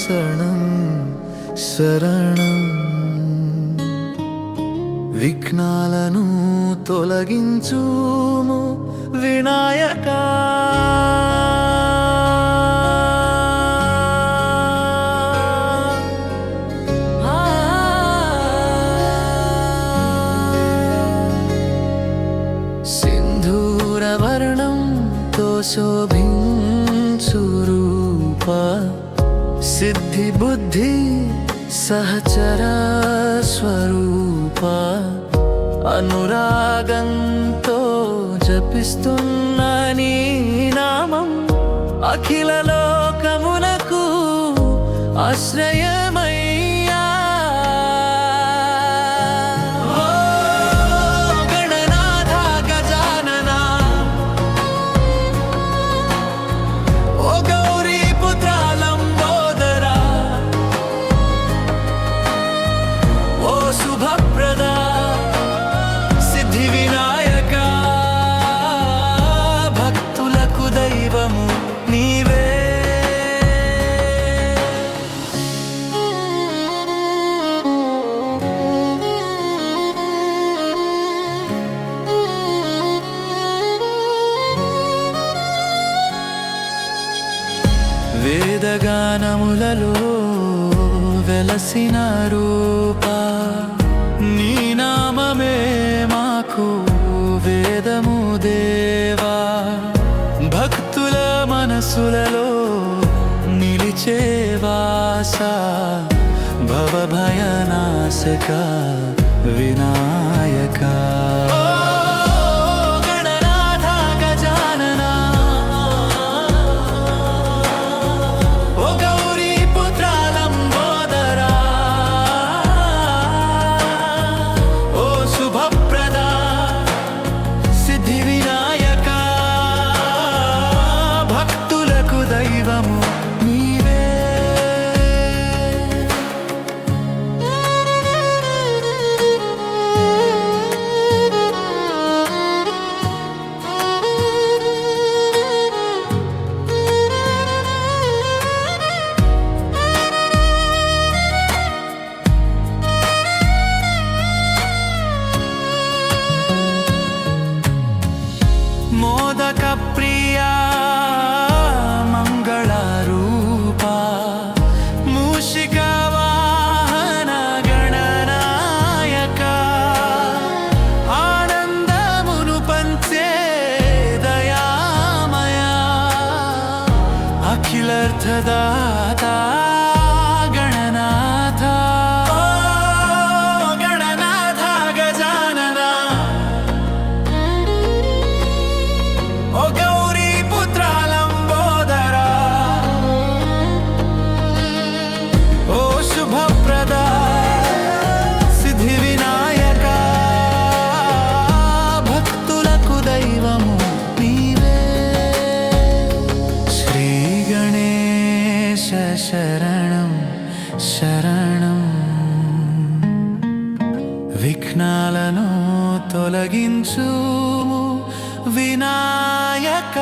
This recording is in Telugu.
శరణం విఘ్నాలను తొలగించుము వినాయక సింధూరవర్ణంతో శోభించు రూప సిద్ధి బుద్ధి సహచర స్వరూప అనురాగంతో జపిస్తున్న నీ నామం అఖిల లోకమునకు ఆశ్రయమై వేదగానములలో వెలసిన రూప. నీ నామమే మాకు వేదము దేవా. భక్తుల మనసులలో నిలిచే వాస. భవభయనాశక వినాయకా. ಮೋದಕ ಪ್ರಿಯ ಮಂಗಳ ರೂಪ. ಮೂಷಿಕವಾಹನ ಗಣನಾಯಕ. ಆನಂದ ಮುನು ಪಂಚೆ ದಯಾಮಯ. ಅಖಿಲರ್ಥದಾತ విఘ్నాలను తొలగించు వినాయక